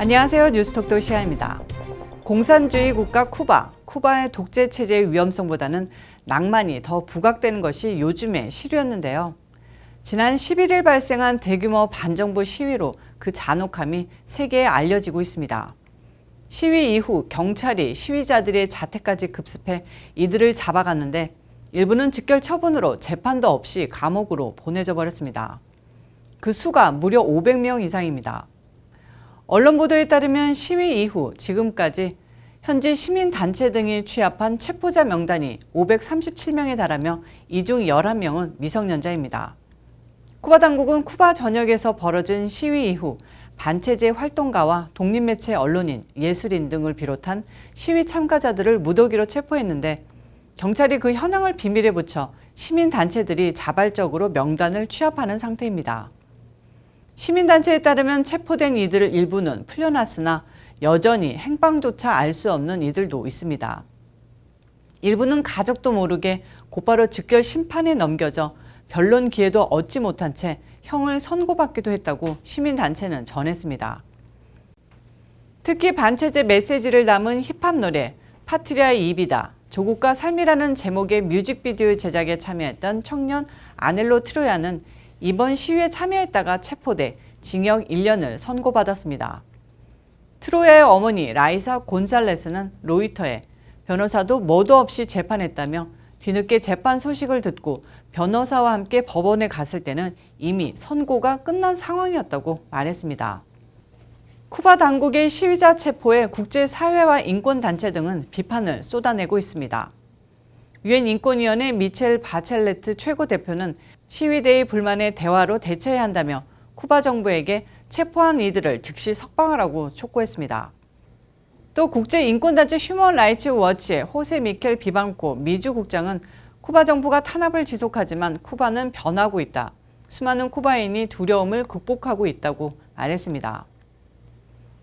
안녕하세요. 뉴스톡도 시아입니다. 공산주의 국가 쿠바, 쿠바의 독재 체제의 위험성보다는 낭만이 더 부각되는 것이 요즘의 시류였는데요. 지난 11일 발생한 대규모 반정부 시위로 그 잔혹함이 세계에 알려지고 있습니다. 시위 이후 경찰이 시위자들의 자택까지 급습해 이들을 잡아갔는데 일부는 직결 처분으로 재판도 없이 감옥으로 보내져 버렸습니다. 그 수가 무려 500명 이상입니다. 언론 보도에 따르면 시위 이후 지금까지 현지 시민단체 등이 취합한 체포자 명단이 537명에 달하며 이 중 11명은 미성년자입니다. 쿠바 당국은 쿠바 전역에서 벌어진 시위 이후 반체제 활동가와 독립매체 언론인, 예술인 등을 비롯한 시위 참가자들을 무더기로 체포했는데 경찰이 그 현황을 비밀에 붙여 시민단체들이 자발적으로 명단을 취합하는 상태입니다. 시민단체에 따르면 체포된 이들 일부는 풀려났으나 여전히 행방조차 알 수 없는 이들도 있습니다. 일부는 가족도 모르게 곧바로 즉결 심판에 넘겨져 변론 기회도 얻지 못한 채 형을 선고받기도 했다고 시민단체는 전했습니다. 특히 반체제 메시지를 담은 힙합 노래 파트리아의 입이다, 조국과 삶이라는 제목의 뮤직비디오 제작에 참여했던 청년 아넬로 트로야는 이번 시위에 참여했다가 체포돼 징역 1년을 선고받았습니다. 트로야의 어머니 라이사 곤살레스는 로이터에 변호사도 뭐도 없이 재판했다며 뒤늦게 재판 소식을 듣고 변호사와 함께 법원에 갔을 때는 이미 선고가 끝난 상황이었다고 말했습니다. 쿠바 당국의 시위자 체포에 국제사회와 인권단체 등은 비판을 쏟아내고 있습니다. 유엔 인권위원회 미첼 바첼레트 최고 대표는 시위대의 불만에 대화로 대처해야 한다며 쿠바 정부에게 체포한 이들을 즉시 석방하라고 촉구했습니다. 또 국제인권단체 휴먼 라이츠 워치의 호세 미켈 비방코 미주 국장은 쿠바 정부가 탄압을 지속하지만 쿠바는 변하고 있다. 수많은 쿠바인이 두려움을 극복하고 있다고 말했습니다.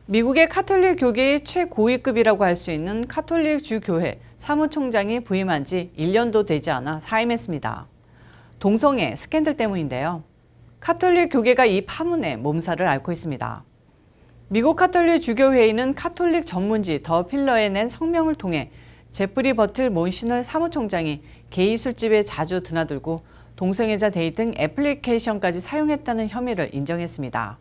미국의 카톨릭 교계의 최고위급이라고 할 수 있는 카톨릭 주교회 사무총장이 부임한 지 1년도 되지 않아 사임했습니다. 동성애 스캔들 때문인데요. 카톨릭 교계가 이 파문에 몸살을 앓고 있습니다. 미국 카톨릭 주교회의는 카톨릭 전문지 더 필러에 낸 성명을 통해 제프리 버틀 몬시널 사무총장이 게이 술집에 자주 드나들고 동성애자 데이팅 애플리케이션까지 사용했다는 혐의를 인정했습니다.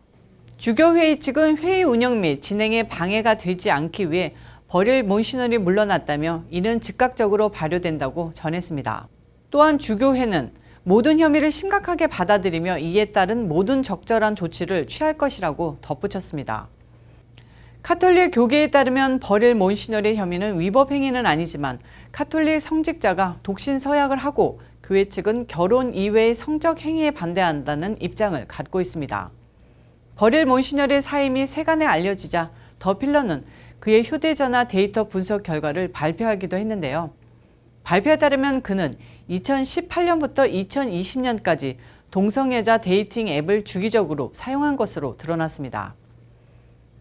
주교회의 측은 회의 운영 및 진행에 방해가 되지 않기 위해 버릴 몬시널이 물러났다며 이는 즉각적으로 발효된다고 전했습니다. 또한 주교회는 모든 혐의를 심각하게 받아들이며 이에 따른 모든 적절한 조치를 취할 것이라고 덧붙였습니다. 카톨릭 교계에 따르면 버릴 몬시널의 혐의는 위법 행위는 아니지만 카톨릭 성직자가 독신 서약을 하고 교회 측은 결혼 이외의 성적 행위에 반대한다는 입장을 갖고 있습니다. 버릴 몬시널의 사임이 세간에 알려지자 더 필러는 그의 휴대전화 데이터 분석 결과를 발표하기도 했는데요. 발표에 따르면 그는 2018년부터 2020년까지 동성애자 데이팅 앱을 주기적으로 사용한 것으로 드러났습니다.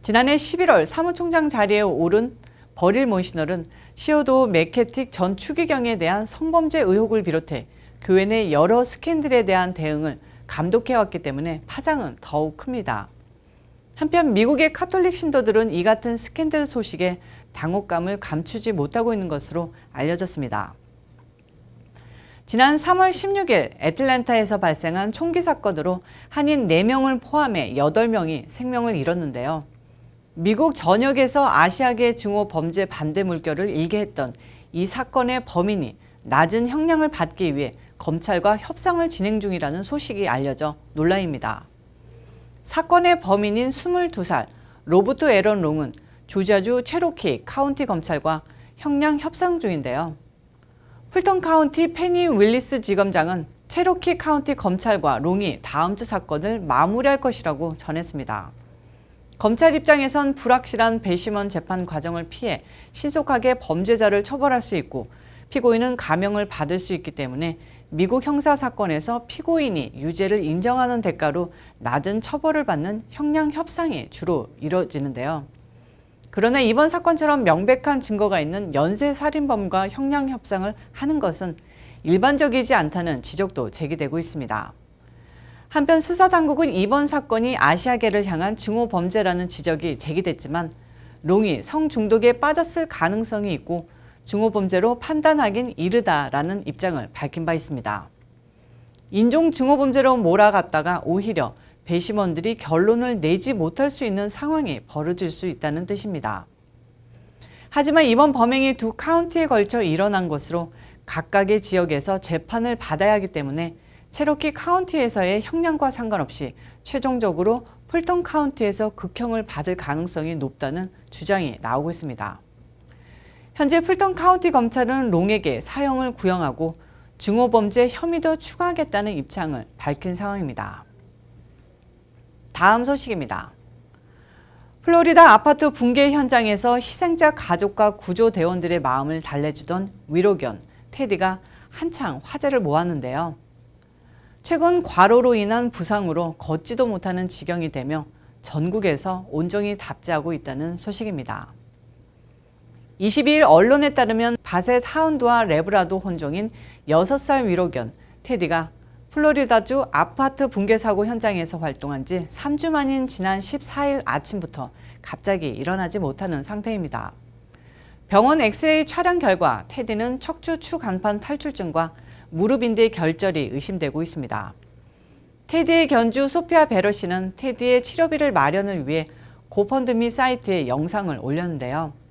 지난해 11월 사무총장 자리에 오른 버릴 몬시널은 시어도 메케틱 전 추기경에 대한 성범죄 의혹을 비롯해 교회 내 여러 스캔들에 대한 대응을 감독해왔기 때문에 파장은 더욱 큽니다. 한편 미국의 카톨릭 신도들은 이 같은 스캔들 소식에 당혹감을 감추지 못하고 있는 것으로 알려졌습니다. 지난 3월 16일 애틀랜타에서 발생한 총기 사건으로 한인 4명을 포함해 8명이 생명을 잃었는데요. 미국 전역에서 아시아계 증오 범죄 반대 물결을 일게 했던 이 사건의 범인이 낮은 형량을 받기 위해 검찰과 협상을 진행 중이라는 소식이 알려져 논란입니다. 사건의 범인인 22살 로버트 에런 롱은 조지아주 체로키 카운티 검찰과 형량 협상 중인데요. 풀턴 카운티 페니 윌리스 지검장은 체로키 카운티 검찰과 롱이 다음 주 사건을 마무리할 것이라고 전했습니다. 검찰 입장에선 불확실한 배심원 재판 과정을 피해 신속하게 범죄자를 처벌할 수 있고 피고인은 감형을 받을 수 있기 때문에 미국 형사 사건에서 피고인이 유죄를 인정하는 대가로 낮은 처벌을 받는 형량 협상이 주로 이뤄지는데요. 그러나 이번 사건처럼 명백한 증거가 있는 연쇄 살인범과 형량 협상을 하는 것은 일반적이지 않다는 지적도 제기되고 있습니다. 한편 수사 당국은 이번 사건이 아시아계를 향한 증오 범죄라는 지적이 제기됐지만 롱이 성중독에 빠졌을 가능성이 있고 증오 범죄로 판단하긴 이르다라는 입장을 밝힌 바 있습니다. 인종 증오 범죄로 몰아갔다가 오히려 배심원들이 결론을 내지 못할 수 있는 상황이 벌어질 수 있다는 뜻입니다. 하지만 이번 범행이 두 카운티에 걸쳐 일어난 것으로 각각의 지역에서 재판을 받아야 하기 때문에 체로키 카운티에서의 형량과 상관없이 최종적으로 풀턴 카운티에서 극형을 받을 가능성이 높다는 주장이 나오고 있습니다. 현재 풀턴 카운티 검찰은 롱에게 사형을 구형하고 증오범죄 혐의도 추가하겠다는 입장을 밝힌 상황입니다. 다음 소식입니다. 플로리다 아파트 붕괴 현장에서 희생자 가족과 구조대원들의 마음을 달래주던 위로견 테디가 한창 화제를 모았는데요. 최근 과로로 인한 부상으로 걷지도 못하는 지경이 되며 전국에서 온종일 답지하고 있다는 소식입니다. 22일 언론에 따르면 바셋 하운드와 레브라도 혼종인 6살 위로견 테디가 플로리다주 아파트 붕괴 사고 현장에서 활동한 지 3주 만인 지난 14일 아침부터 갑자기 일어나지 못하는 상태입니다. 병원 엑스레이 촬영 결과 테디는 척추 추간판 탈출증과 무릎 인대 결절이 의심되고 있습니다. 테디의 견주 소피아 베러 씨는 테디의 치료비를 마련을 위해 고펀드미 사이트에 영상을 올렸는데요.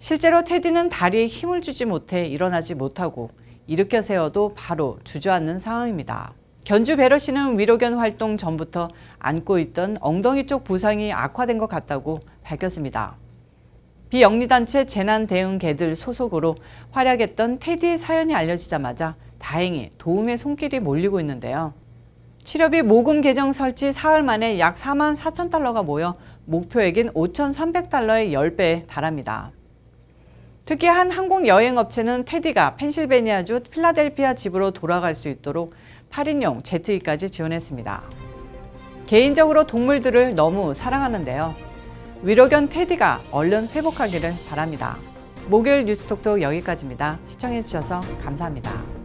실제로 테디는 다리에 힘을 주지 못해 일어나지 못하고 일으켜 세워도 바로 주저앉는 상황입니다. 견주 베러 씨는 위로견 활동 전부터 안고 있던 엉덩이 쪽 부상이 악화된 것 같다고 밝혔습니다. 비영리단체 재난대응개들 소속으로 활약했던 테디의 사연이 알려지자마자 다행히 도움의 손길이 몰리고 있는데요. 치료비 모금 계정 설치 사흘 만에 약 4만 4천 달러가 모여 목표액인 5,300달러의 10배에 달합니다. 특히 한 항공 여행 업체는 테디가 펜실베니아주 필라델피아 집으로 돌아갈 수 있도록 8인용 제트기까지 지원했습니다. 개인적으로 동물들을 너무 사랑하는데요. 위로견 테디가 얼른 회복하기를 바랍니다. 목요일 뉴스톡톡 여기까지입니다. 시청해주셔서 감사합니다.